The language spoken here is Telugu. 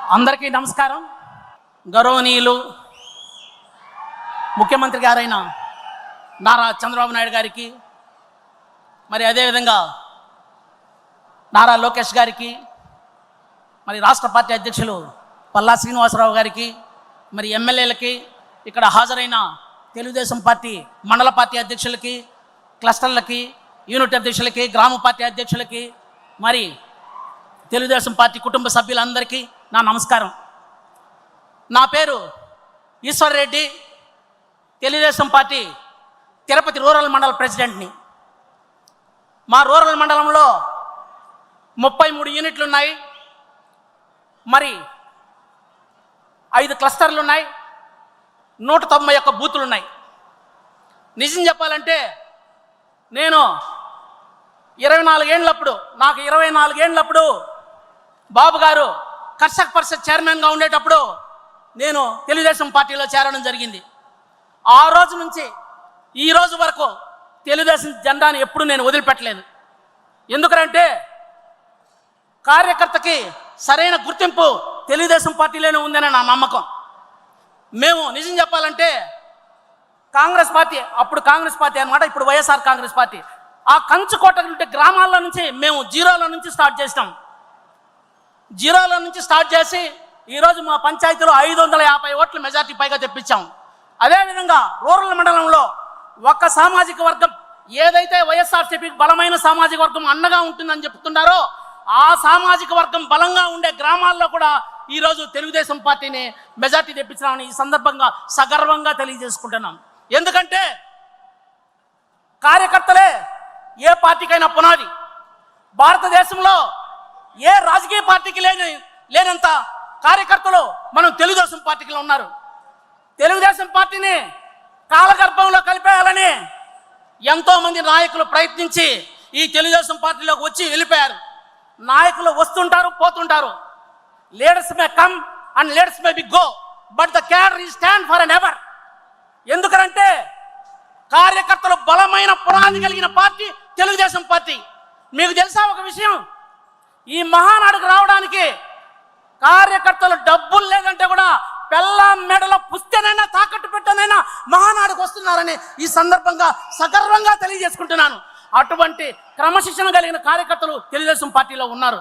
అందరికీ నమస్కారం. గౌరవనీయులు ముఖ్యమంత్రి గారైన నారా చంద్రబాబు నాయుడు గారికి మరి అదేవిధంగా నారా లోకేష్ గారికి మరి రాష్ట్ర పార్టీ అధ్యక్షులు పల్లా శ్రీనివాసరావు గారికి మరి ఎమ్మెల్యేలకి ఇక్కడ హాజరైన తెలుగుదేశం పార్టీ మండల పార్టీ అధ్యక్షులకి క్లస్టర్లకి యూనిట్ అధ్యక్షులకి గ్రామ పార్టీ అధ్యక్షులకి మరి తెలుగుదేశం పార్టీ కుటుంబ సభ్యులందరికీ నా నమస్కారం. నా పేరు ఈశ్వర్ రెడ్డి తెలుగుదేశం పార్టీ తిరుపతి రూరల్ మండల ప్రెసిడెంట్ని. మా రూరల్ మండలంలో ముప్పై మూడు యూనిట్లు ఉన్నాయి మరి ఐదు క్లస్టర్లు ఉన్నాయి నూట తొంభై ఒక్క బూతులు ఉన్నాయి నిజం చెప్పాలంటే నేను ఇరవై నాలుగేళ్ళప్పుడు నాకు ఇరవై నాలుగేళ్ళప్పుడు బాబు గారు కర్షక్ పరిషత్ చైర్మన్గా ఉండేటప్పుడు నేను తెలుగుదేశం పార్టీలో చేరడం జరిగింది. ఆ రోజు నుంచి ఈ రోజు వరకు తెలుగుదేశం జెండాను ఎప్పుడు నేను వదిలిపెట్టలేదు. ఎందుకంటే కార్యకర్తకి సరైన గుర్తింపు తెలుగుదేశం పార్టీలోనే ఉందని నా నమ్మకం. మేము నిజం చెప్పాలంటే కాంగ్రెస్ పార్టీ అప్పుడు కాంగ్రెస్ పార్టీ అనమాట ఇప్పుడు వైఎస్ఆర్ కాంగ్రెస్ పార్టీ. ఆ కంచుకోట ఉంటే గ్రామాల్లో నుంచి మేము జీరోలో నుంచి స్టార్ట్ చేసినాం. జీరోల నుంచి స్టార్ట్ చేసి ఈరోజు మా పంచాయతీలో ఐదు వందల యాభై ఓట్ల మెజార్టీ పైగా తెప్పించాం. అదేవిధంగా రూరల్ మండలంలో ఒక్క సామాజిక వర్గం ఏదైతే వైఎస్ఆర్సీపీకి బలమైన సామాజిక వర్గం అన్నగా ఉంటుందని చెప్తున్నారో ఆ సామాజిక వర్గం బలంగా ఉండే గ్రామాల్లో కూడా ఈరోజు తెలుగుదేశం పార్టీని మెజార్టీ తెప్పించామని ఈ సందర్భంగా సగర్వంగా తెలియజేసుకుంటున్నాం. ఎందుకంటే కార్యకర్తలే ఏ పార్టీకైనా పునాది. భారతదేశంలో ఏ రాజకీయ పార్టీకి లేని లేనంత కార్యకర్తలు మనం తెలుగుదేశం పార్టీకి ఉన్నారు. తెలుగుదేశం పార్టీని కాలగర్భంలో కలిపేయాలని ఎంతోమంది నాయకులు ప్రయత్నించి ఈ తెలుగుదేశం పార్టీలోకి వచ్చి వెళ్ళిపోయారు. నాయకులు వస్తుంటారు పోతుంటారు. Leaders may come and leaders may be go but the cadre ఈ స్టాండ్ ఫర్ అన్ ఎవర్ ఎందుకనంటే కార్యకర్తలు బలమైన పురాణి కలిగిన పార్టీ తెలుగుదేశం పార్టీ. మీకు తెలుసా ఒక విషయం? ఈ మహానాడుకు రావడానికి కార్యకర్తలు డబ్బులు లేదంటే కూడా పెళ్ళ మెడల పుస్తెనైనా తాకట్టు పెట్టనైనా మహానాడుకు వస్తున్నారని ఈ సందర్భంగా సగర్వంగా తెలియజేసుకుంటున్నాను. అటువంటి క్రమశిక్షణ కలిగిన కార్యకర్తలు తెలుగుదేశం పార్టీలో ఉన్నారు.